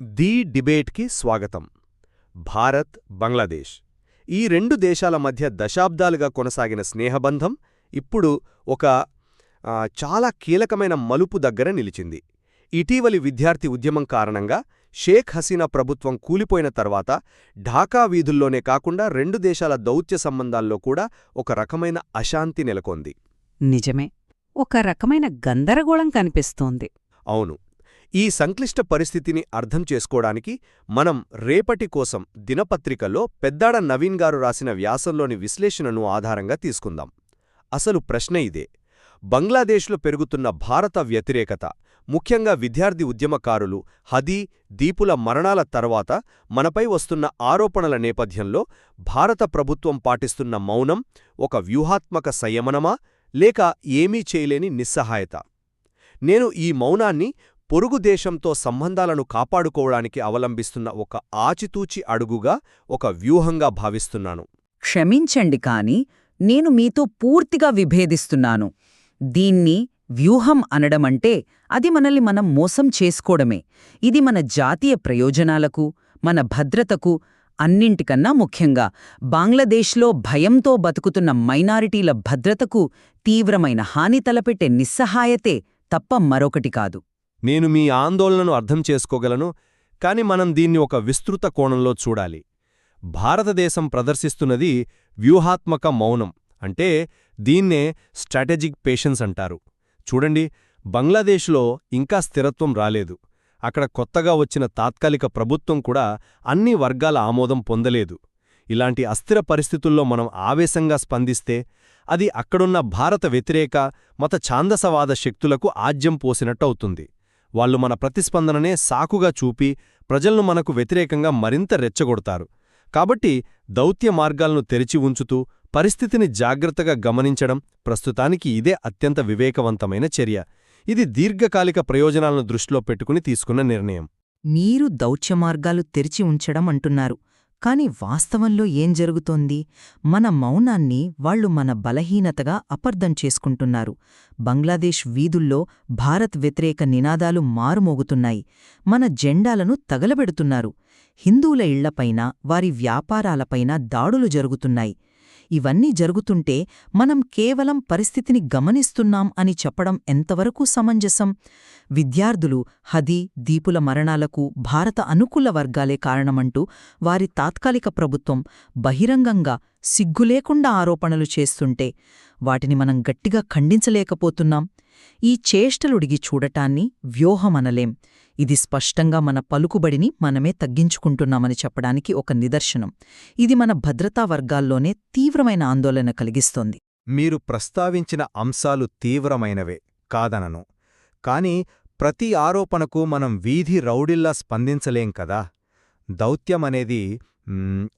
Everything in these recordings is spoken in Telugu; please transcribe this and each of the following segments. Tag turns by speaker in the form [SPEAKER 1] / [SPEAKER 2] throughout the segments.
[SPEAKER 1] ది డిబేట్కి స్వాగతం. భారత్ బంగ్లాదేశ్. ఈ రెండు దేశాల మధ్య దశాబ్దాలుగా కొనసాగిన స్నేహబంధం ఇప్పుడు ఒక చాలా కీలకమైన మలుపు దగ్గర నిలిచింది. ఇటీవలి విద్యార్థి ఉద్యమం కారణంగా షేక్ హసీనా ప్రభుత్వం కూలిపోయిన తర్వాత ఢాకా వీధుల్లోనే కాకుండా రెండు దేశాల దౌత్య సంబంధాల్లో కూడా ఒక రకమైన అశాంతి నెలకొంది.
[SPEAKER 2] నిజమే. ఒక రకమైన గందరగోళం కనిపిస్తోంది.
[SPEAKER 1] అవును. ఈ సంక్లిష్ట పరిస్థితిని అర్థం చేసుకోవడానికి మనం రేపటి కోసం దినపత్రికలో పెద్దాడ నవీన్ గారు రాసిన వ్యాసంలోని విశ్లేషణను ఆధారంగా తీసుకుందాం. అసలు ప్రశ్న ఇదే. బంగ్లాదేశ్లో పెరుగుతున్న భారత వ్యతిరేకత ముఖ్యంగా విద్యార్థి ఉద్యమకారులు హదీ దీపుల మరణాల తర్వాత మనపై వస్తున్న ఆరోపణల నేపథ్యంలో భారత ప్రభుత్వం పాటిస్తున్న మౌనం ఒక వ్యూహాత్మక సంయమనమా లేక ఏమీ చేయలేని నిస్సహాయత? నేను ఈ మౌనాన్ని పొరుగు దేశంతో సంబంధాలను కాపాడుకోవడానికి అవలంబిస్తున్న ఒక ఆచితూచి అడుగుగా ఒక వ్యూహంగా భావిస్తున్నాను.
[SPEAKER 3] క్షమించండి కాని నేను మీతో పూర్తిగా విభేదిస్తున్నాను. దీన్ని వ్యూహం అనడమంటే అది మనల్ని మనం మోసం చేసుకోవడమే. ఇది మన జాతీయ ప్రయోజనాలకు మన భద్రతకు అన్నింటికన్నా ముఖ్యంగా బంగ్లాదేశ్లో భయంతో బతుకుతున్న మైనారిటీల భద్రతకు తీవ్రమైన హాని తలపెట్టే నిస్సహాయతే తప్ప మరొకటి కాదు.
[SPEAKER 1] నేను మీ ఆందోళనను అర్థం చేసుకోగలను కాని మనం దీన్ని ఒక విస్తృత కోణంలో చూడాలి. భారతదేశం ప్రదర్శిస్తున్నది వ్యూహాత్మక మౌనం అంటే దీన్నే స్ట్రాటజిక్ పేషెన్స్ అంటారు. చూడండి బంగ్లాదేశ్లో ఇంకా స్థిరత్వం రాలేదు. అక్కడ కొత్తగా వచ్చిన తాత్కాలిక ప్రభుత్వం కూడా అన్ని వర్గాల ఆమోదం పొందలేదు. ఇలాంటి అస్థిర పరిస్థితుల్లో మనం ఆవేశంగా స్పందిస్తే అది అక్కడున్న భారత వ్యతిరేక మత ఛాందసవాద శక్తులకు ఆజ్యం పోసినట్టవుతుంది. వాళ్ళు మన ప్రతిస్పందననే సాకుగా చూపి ప్రజలను మనకు వ్యతిరేకంగా మరింత రెచ్చగొడతారు. కాబట్టి దౌత్య మార్గాలను తెరిచి ఉంచుతూ పరిస్థితిని జాగ్రత్తగా గమనించడం ప్రస్తుతానికి ఇదే అత్యంత వివేకవంతమైన చర్య. ఇది దీర్ఘకాలిక ప్రయోజనాలను దృష్టిలో పెట్టుకుని తీసుకున్న నిర్ణయం.
[SPEAKER 3] మీరు దౌత్య మార్గాలు తెరిచి ఉంచడం అంటున్నారు. కాని వాస్తవంలో ఏం జరుగుతోంది? మన మౌనాన్ని వాళ్ళు మన బలహీనతగా అపర్ధం చేసుకుంటున్నారు. బంగ్లాదేశ్ వీధుల్లో భారత్ వ్యతిరేక నినాదాలు మారుమోగుతున్నాయి. మన జెండాలను తగలబెడుతున్నారు. హిందువుల ఇళ్ళపైన వారి వ్యాపారాలపైన దాడులు జరుగుతున్నాయి. ఇవన్నీ జరుగుతుంటే మనం కేవలం పరిస్థితిని గమనిస్తున్నాం అని చెప్పడం ఎంతవరకు సమంజసం? విద్యార్థులు హదీ దీపుల మరణాలకు భారత అనుకూల వర్గాలే కారణమంటూ వారి తాత్కాలిక ప్రభుత్వం బహిరంగంగా సిగ్గులేకుండా ఆరోపణలు చేస్తుంటే వాటిని మనం గట్టిగా ఖండించలేకపోతున్నాం. ఈ చేష్టలుడిగి చూడటాన్ని వ్యూహమనలేం. ఇది స్పష్టంగా మన పలుకుబడిని మనమే తగ్గించుకుంటున్నామని చెప్పడానికి ఒక నిదర్శనం. ఇది మన భద్రతా వర్గాల్లోనే తీవ్రమైన ఆందోళన కలిగిస్తోంది.
[SPEAKER 4] మీరు ప్రస్తావించిన అంశాలు తీవ్రమైనవే కాదనను. కాని ప్రతి ఆరోపణకు మనం వీధి రౌడిల్లా స్పందించలేం కదా? దౌత్యమనేది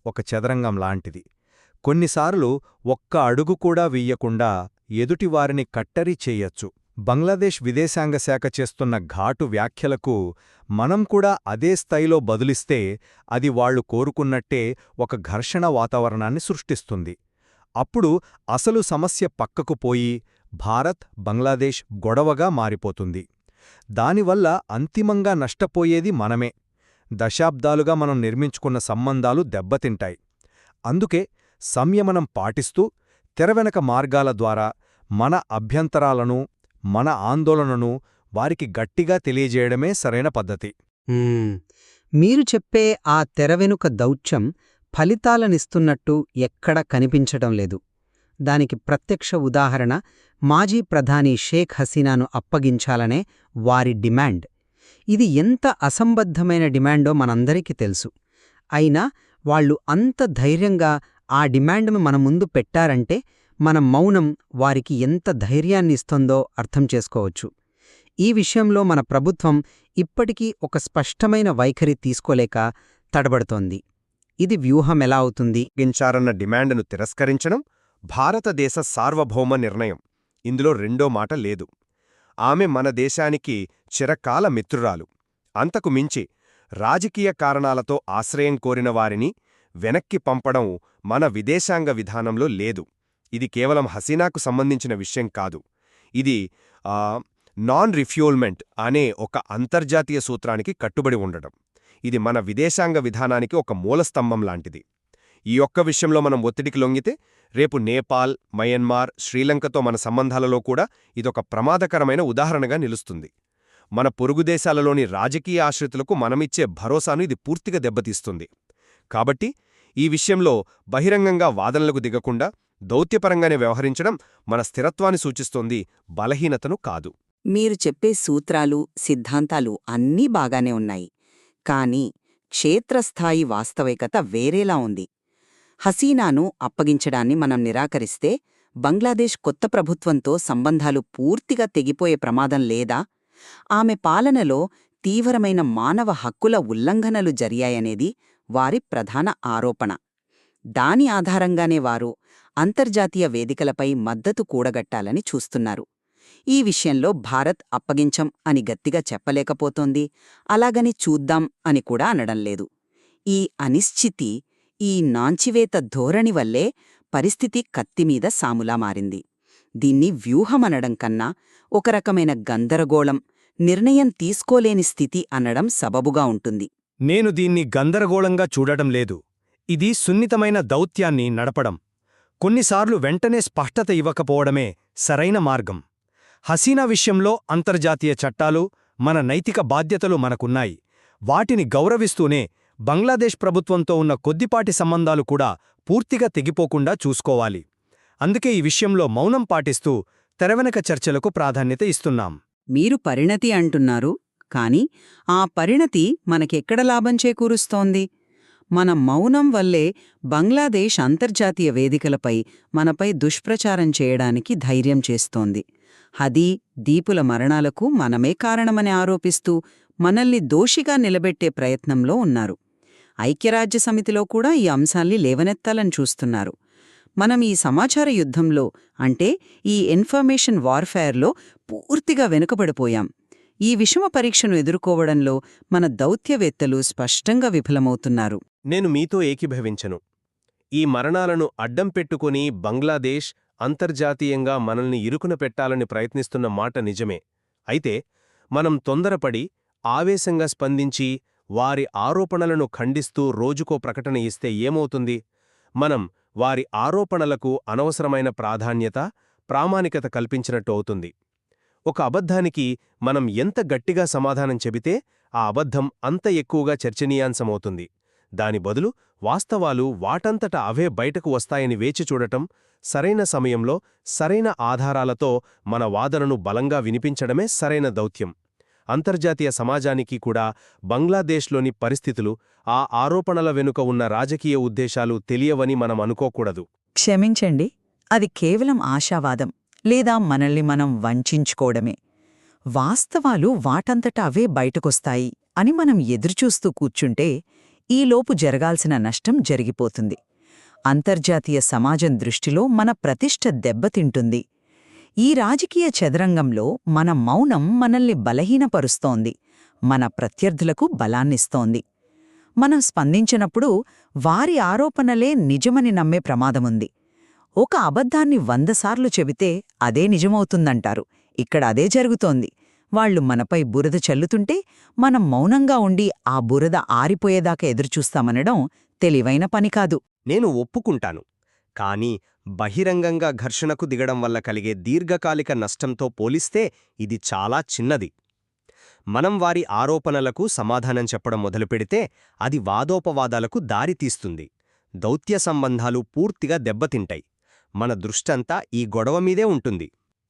[SPEAKER 4] ఒక చదరంగం లాంటిది. కొన్నిసార్లు ఒక్క అడుగు కూడా వీయకుండా ఎదుటివారిని కట్టరి చెయ్యొచ్చు బంగ్లాదేశ్ విదేశాంగ శాఖ చేస్తున్న ఘాటు వ్యాఖ్యలకు మనం కూడా అదే స్థాయిలో బదులిస్తే అది వాళ్ళు కోరుకున్నట్టే ఒక ఘర్షణ వాతావరణాన్ని సృష్టిస్తుంది. అప్పుడు అసలు సమస్య పక్కకు పోయి భారత్ బంగ్లాదేశ్ గొడవగా మారిపోతుంది. దానివల్ల అంతిమంగా నష్టపోయేది మనమే. దశాబ్దాలుగా మనం నిర్మించుకున్న సంబంధాలు దెబ్బతింటాయి. అందుకే సంయమనం పాటిస్తూ తెరవెనక మార్గాల ద్వారా మన అభ్యంతరాలను మన ఆందోళనను వారికి గట్టిగా తెలియజేయడమే సరైన పద్ధతి.
[SPEAKER 5] మీరు చెప్పే ఆ తెరవెనుక దౌత్యం ఫలితాలనిస్తున్నట్టు ఎక్కడా కనిపించటం లేదు. దానికి ప్రత్యక్ష ఉదాహరణ మాజీ ప్రధాని షేక్ హసీనాను అప్పగించాలనే వారి డిమాండ్. ఇది ఎంత అసంబద్ధమైన డిమాండో మనందరికీ తెలుసు. అయినా వాళ్ళు అంత ధైర్యంగా ఆ డిమాండ్ను మన ముందు పెట్టారంటే మన మౌనం వారికి ఎంత ధైర్యాన్నిస్తుందో అర్థం చేసుకోవచ్చు. ఈ విషయంలో మన ప్రభుత్వం ఇప్పటికీ ఒక స్పష్టమైన వైఖరి తీసుకోలేక తడబడుతోంది. ఇది వ్యూహం ఎలా అవుతుంది?
[SPEAKER 1] గించారన్న డిమాండ్ను తిరస్కరించడం భారతదేశ సార్వభౌమ నిర్ణయం. ఇందులో రెండో మాట లేదు. ఆమె మన దేశానికి చిరకాల మిత్రురాలు. అంతకు మించి రాజకీయ కారణాలతో ఆశ్రయం కోరిన వారిని వెనక్కి పంపడం మన విదేశాంగ విధానంలో లేదు. ఇది కేవలం హసీనాకు సంబంధించిన విషయం కాదు. ఇది నాన్ రిఫ్యూల్మెంట్ అనే ఒక అంతర్జాతీయ సూత్రానికి కట్టుబడి ఉండడం. ఇది మన విదేశాంగ విధానానికి ఒక మూలస్తంభం లాంటిది. ఈ ఒక్క విషయంలో మనం ఒత్తిడికి లొంగితే రేపు నేపాల్ మయన్మార్ శ్రీలంకతో మన సంబంధాలలో కూడా ఇదొక ప్రమాదకరమైన ఉదాహరణగా నిలుస్తుంది. మన పొరుగు దేశాలలోని రాజకీయ ఆశ్రితులకు మనమిచ్చే భరోసాను ఇది పూర్తిగా దెబ్బతీస్తుంది. కాబట్టి ఈ విషయంలో బహిరంగంగా వాదనలకు దిగకుండా దౌత్యపరంగానే వ్యవహరించడం మన స్థిరత్వాన్ని సూచిస్తోంది బలహీనతను కాదు.
[SPEAKER 6] మీరు చెప్పే సూత్రాలు సిద్ధాంతాలు అన్నీ బాగానే ఉన్నాయి. కాని క్షేత్రస్థాయి వాస్తవికత వేరేలా ఉంది. హసీనాను అప్పగించడాన్ని మనం నిరాకరిస్తే బంగ్లాదేశ్ కొత్త ప్రభుత్వంతో సంబంధాలు పూర్తిగా తెగిపోయే ప్రమాదం లేదా ఆమె పాలనలో తీవ్రమైన మానవ హక్కుల ఉల్లంఘనలు జరిగాయనేది వారి ప్రధాన ఆరోపణ. దాని ఆధారంగానే వారు అంతర్జాతీయ వేదికలపై మద్దతు కూడగట్టాలని చూస్తున్నారు. ఈ విషయంలో భారత్ అప్పగించం అని గట్టిగా చెప్పలేకపోతోంది. అలాగని చూద్దాం అని కూడా అనడం లేదు. ఈ అనిశ్చితి ఈ నాంచివేత ధోరణి వల్లే పరిస్థితి కత్తిమీద సాములా మారింది. దీన్ని వ్యూహమనడం కన్నా ఒక రకమైన గందరగోళం నిర్ణయం తీసుకోలేని స్థితి అనడం సబబుగా ఉంటుంది.
[SPEAKER 4] నేను దీన్ని గందరగోళంగా చూడటం లేదు. ఇది సున్నితమైన దౌత్యాన్ని నడపడం. కొన్నిసార్లు వెంటనే స్పష్టత ఇవ్వకపోవడమే సరైన మార్గం. హసీనా విషయంలో అంతర్జాతీయ చట్టాలు మన నైతిక బాధ్యతలు మనకున్నాయి. వాటిని గౌరవిస్తూనే బంగ్లాదేశ్ ప్రభుత్వంతో ఉన్న కొద్దిపాటి సంబంధాలు కూడా పూర్తిగా తెగిపోకుండా చూసుకోవాలి. అందుకే ఈ విషయంలో మౌనం పాటిస్తూ తెరవెనక చర్చలకు ప్రాధాన్యత ఇస్తున్నాం.
[SPEAKER 2] మీరు పరిణతి అంటున్నారు? కాని ఆ పరిణతి మనకెక్కడ లాభం చేకూరుస్తోంది? మన మౌనం వల్లే బంగ్లాదేశ్ అంతర్జాతీయ వేదికలపై మనపై దుష్ప్రచారం చేయడానికి ధైర్యం చేస్తోంది. హదీ దీపుల మరణాలకు మనమే కారణమని ఆరోపిస్తూ మనల్ని దోషిగా నిలబెట్టే ప్రయత్నంలో ఉన్నారు. ఐక్యరాజ్య సమితిలో కూడా ఈ అంశాల్ని లేవనెత్తాలని చూస్తున్నారు. మనం ఈ సమాచార యుద్ధంలో అంటే ఈ ఇన్ఫర్మేషన్ వార్ఫేర్లో పూర్తిగా వెనుకబడిపోయాం. ఈ విషమ పరీక్షను ఎదుర్కోవడంలో మన దౌత్యవేత్తలు స్పష్టంగా విఫలమవుతున్నారు.
[SPEAKER 1] నేను మీతో ఏకీభవించను. ఈ మరణాలను అడ్డం పెట్టుకుని బంగ్లాదేశ్ అంతర్జాతీయంగా మనల్ని ఇరుకున పెట్టాలని ప్రయత్నిస్తున్న మాట నిజమే. అయితే మనం తొందరపడి ఆవేశంగా స్పందించి వారి ఆరోపణలను ఖండిస్తూ రోజుకో ప్రకటన ఇస్తే ఏమవుతుంది? మనం వారి ఆరోపణలకు అనవసరమైన ప్రాధాన్యత ప్రామాణికత కల్పించినట్టు అవుతుంది. ఒక అబద్ధానికి మనం ఎంత గట్టిగా సమాధానం చెబితే ఆ అబద్ధం అంత ఎక్కువగా చర్చనీయాంశమవుతుంది. దాని బదులు వాస్తవాలు వాటంతట అవే బయటకు వస్తాయని వేచి చూడటం సరైన సమయంలో సరైన ఆధారాలతో మన వాదనను బలంగా వినిపించడమే సరైన దౌత్యం. అంతర్జాతీయ సమాజానికి కూడా బంగ్లాదేశ్లోని పరిస్థితులు ఆ ఆరోపణల వెనుక ఉన్న రాజకీయ ఉద్దేశాలు తెలియవని మనం అనుకోకూడదు.
[SPEAKER 3] క్షమించండి అది కేవలం ఆశావాదం. లేదా మనల్ని మనం వంచించుకోవడమే. వాస్తవాలు వాటంతటా అవే బయటకొస్తాయి అని మనం ఎదురుచూస్తూ కూర్చుంటే ఈలోపు జరగాల్సిన నష్టం జరిగిపోతుంది. అంతర్జాతీయ సమాజం దృష్టిలో మన ప్రతిష్ట దెబ్బతింటుంది. ఈ రాజకీయ చదరంగంలో మన మౌనం మనల్ని బలహీనపరుస్తోంది. మన ప్రత్యర్థులకు బలాన్నిస్తోంది. మనం స్పందించినప్పుడు వారి ఆరోపణలే నిజమని నమ్మే ప్రమాదముంది. ఒక అబద్ధాన్ని వందసార్లు చెబితే అదే నిజమవుతుందంటారు. ఇక్కడ అదే జరుగుతోంది. వాళ్ళు మనపై బురద చల్లుతుంటే మనం మౌనంగా ఉండి ఆ బురద ఆరిపోయేదాకా ఎదురుచూస్తామనడం తెలివైన పని కాదు.
[SPEAKER 1] నేను ఒప్పుకుంటాను. కానీ బహిరంగంగా ఘర్షణకు దిగడం వల్ల కలిగే దీర్ఘకాలిక నష్టంతో పోలిస్తే ఇది చాలా చిన్నది. మనం వారి ఆరోపణలకు సమాధానం చెప్పడం మొదలుపెడితే అది వాదోపవాదాలకు దారితీస్తుంది. దౌత్య సంబంధాలు పూర్తిగా దెబ్బతింటాయి. మన దృష్టంతా ఈ గొడవ మీదే ఉంటుంది.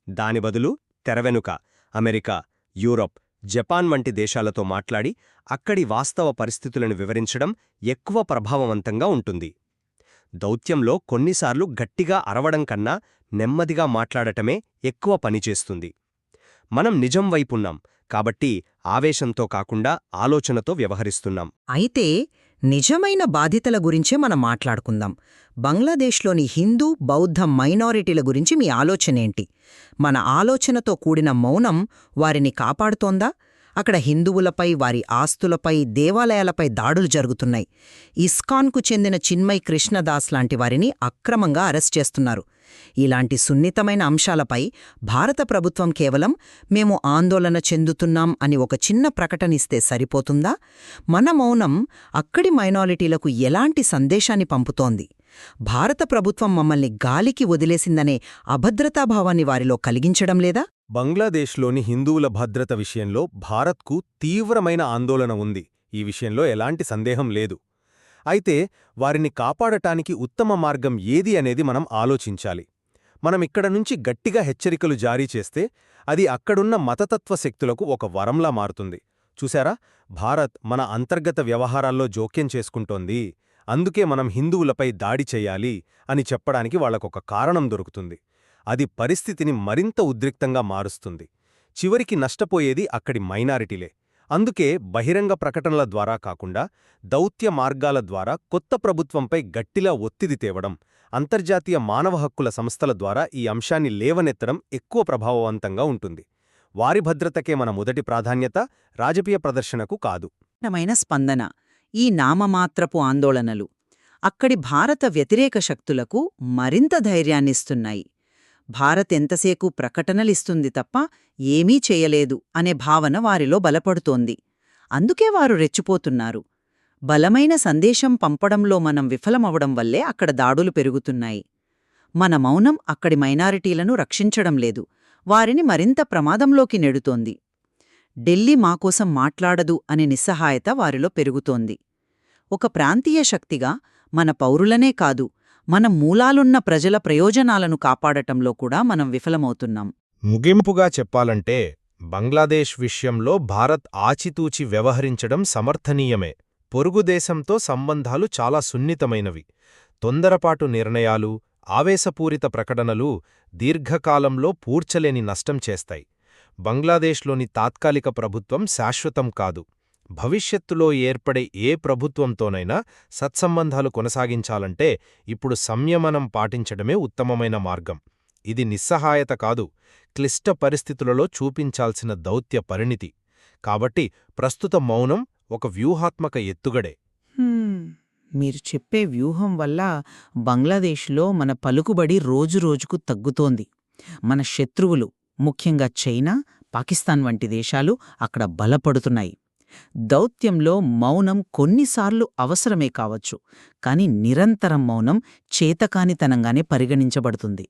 [SPEAKER 1] దాని బదులు తెరవెనుక అమెరికా యూరప్ జపాన్ వంటి దేశాలతో మాట్లాడి అక్కడి వాస్తవ పరిస్థితులను వివరించడం ఎక్కువ ప్రభావవంతంగా ఉంటుంది. దౌత్యంలో కొన్నిసార్లు గట్టిగా అరవడం కన్నా నెమ్మదిగా మాట్లాడటమే ఎక్కువ పనిచేస్తుంది మనం నిజం వైపున్నాం కాబట్టి ఆవేశంతో కాకుండా ఆలోచనతో వ్యవహరిస్తున్నాం.
[SPEAKER 7] అయితే నిజమైన బాధితుల గురించే మనం మాట్లాడుకుందాం. బంగ్లాదేశ్లోని హిందూ బౌద్ధ మైనారిటీల గురించి మీ ఆలోచనేంటి మన ఆలోచనతో కూడిన మౌనం వారిని కాపాడుతోందా? అక్కడ హిందువులపై వారి ఆస్తులపై దేవాలయాలపై దాడులు జరుగుతున్నాయి. ఇస్కాన్కు చెందిన చిన్మయ్ కృష్ణదాస్ లాంటి వారిని అక్రమంగా అరెస్ట్ చేస్తున్నారు.
[SPEAKER 8] ఇలాంటి సున్నితమైన అంశాలపై భారత ప్రభుత్వం కేవలం మేము ఆందోళన చెందుతున్నాం అని ఒక చిన్న ప్రకటనిస్తే సరిపోతుందా? మన మౌనం అక్కడి మైనారిటీలకు ఎలాంటి సందేశాన్ని పంపుతోంది? భారత ప్రభుత్వం మమ్మల్ని గాలికి వదిలేసిందనే అభద్రతాభావాన్ని వారిలో కలిగించడం లేదా?
[SPEAKER 1] బంగ్లాదేశ్లోని హిందువుల భద్రత విషయంలో భారత్కు తీవ్రమైన ఆందోళన ఉంది. ఈ విషయంలో ఎలాంటి సందేహం లేదు. అయితే వారిని కాపాడటానికి ఉత్తమ మార్గం ఏది అనేది మనం ఆలోచించాలి. మనం నుంచి గట్టిగా హెచ్చరికలు జారీ చేస్తే అది అక్కడున్న మతతత్వ శక్తులకు ఒక వరంలా మారుతుంది. చూశారా? భారత్ మన అంతర్గత వ్యవహారాల్లో జోక్యం చేసుకుంటోంది. అందుకే మనం హిందువులపై దాడి చెయ్యాలి అని చెప్పడానికి వాళ్ళకొక కారణం దొరుకుతుంది. అది పరిస్థితిని మరింత ఉద్రిక్తంగా మారుస్తుంది. చివరికి నష్టపోయేది అక్కడి మైనారిటీలే. అందుకే బహిరంగ ప్రకటనల ద్వారా కాకుండా దౌత్య మార్గాల ద్వారా కొత్త ప్రభుత్వంపై గట్టిలా ఒత్తిడి తేవడం అంతర్జాతీయ మానవ హక్కుల సంస్థల ద్వారా ఈ అంశాన్ని లేవనెత్తడం ఎక్కువ ప్రభావవంతంగా ఉంటుంది. వారి భద్రతకే మన మొదటి ప్రాధాన్యత రాజకీయ ప్రదర్శనకు కాదు.
[SPEAKER 9] స్పందన ఈ నామమాత్రపు ఆందోళనలు అక్కడి భారత వ్యతిరేక శక్తులకు మరింత ధైర్యాన్నిస్తున్నాయి. భారత్ ఎంతసేకు ప్రకటనలిస్తుంది తప్ప ఏమీ చేయలేదు అనే భావన వారిలో బలపడుతోంది. అందుకే వారు రెచ్చిపోతున్నారు. బలమైన సందేశం పంపడంలో మనం విఫలమవడం వల్లే అక్కడ దాడులు పెరుగుతున్నాయి. మన మౌనం అక్కడి మైనారిటీలను రక్షించడం లేదు. వారిని మరింత ప్రమాదంలోకి నెడుతోంది. ఢిల్లీ మాకోసం మాట్లాడదు అనే నిస్సహాయత వారిలో పెరుగుతోంది. ఒక ప్రాంతీయ శక్తిగా మన పౌరులనే కాదు మన మూలాలున్న ప్రజల ప్రయోజనాలను కాపాడటంలో కూడా మనం విఫలమవుతున్నాం.
[SPEAKER 1] ముగింపుగా చెప్పాలంటే బంగ్లాదేశ్ విషయంలో భారత్ ఆచితూచి వ్యవహరించడం సమర్థనీయమే. పొరుగుదేశంతో సంబంధాలు చాలా సున్నితమైనవి. తొందరపాటు నిర్ణయాలు ఆవేశపూరిత ప్రకటనలు దీర్ఘకాలంలో పూడ్చలేని నష్టం చేస్తాయి. బంగ్లాదేశ్లోని తాత్కాలిక ప్రభుత్వం శాశ్వతం కాదు. భవిష్యత్తులో ఏర్పడే ఏ ప్రభుత్వంతోనైనా సత్సంబంధాలు కొనసాగించాలంటే ఇప్పుడు సంయమనం పాటించడమే ఉత్తమమైన మార్గం. ఇది నిస్సహాయత కాదు క్లిష్ట పరిస్థితులలో చూపించాల్సిన దౌత్య పరిణితి. కాబట్టి ప్రస్తుత మౌనం ఒక వ్యూహాత్మక ఎత్తుగడే.
[SPEAKER 3] మీరు చెప్పే వ్యూహం వల్ల బంగ్లాదేశ్లో మన పలుకుబడి రోజురోజుకు తగ్గుతోంది. మన శత్రువులు ముఖ్యంగా చైనా పాకిస్తాన్ వంటి దేశాలు అక్కడ బలపడుతున్నాయి. దౌత్యంలో మౌనం కొన్నిసార్లు అవసరమే కావచ్చు కాని నిరంతరం మౌనం చేతకానితనంగానే పరిగణించబడుతుంది.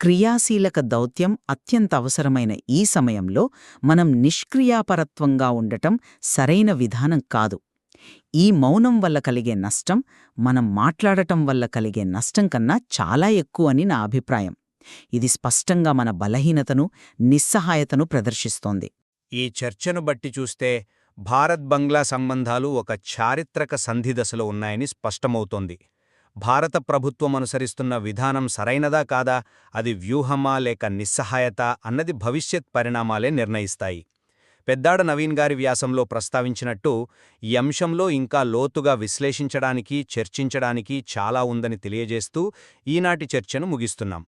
[SPEAKER 3] క్రియాశీలక దౌత్యం అత్యంత అవసరమైన ఈ సమయంలో మనం నిష్క్రియాపరత్వంగా ఉండటం సరైన విధానం కాదు. ఈ మౌనం వల్ల కలిగే నష్టం మనం మాట్లాడటం వల్ల కలిగే నష్టం కన్నా చాలా ఎక్కువ అని నా అభిప్రాయం. ఇది స్పష్టంగా మన బలహీనతను నిస్సహాయతను ప్రదర్శిస్తోంది.
[SPEAKER 10] ఈ చర్చను బట్టి చూస్తే భారత్ బంగ్లా సంబంధాలు ఒక చారిత్రక సంధిదశలో ఉన్నాయని స్పష్టమవుతోంది. భారత ప్రభుత్వం అనుసరిస్తున్న విధానం సరైనదా కాదా అది వ్యూహమా లేక నిస్సహాయత అన్నది భవిష్యత్ పరిణామాలే నిర్ణయిస్తాయి. పెద్దాడ నవీన్ గారి వ్యాసంలో ప్రస్తావించినట్టు ఈ అంశంలో ఇంకా లోతుగా విశ్లేషించడానికి చర్చించడానికి చాలా ఉందని తెలియజేస్తూ ఈనాటి చర్చను ముగిస్తున్నాం.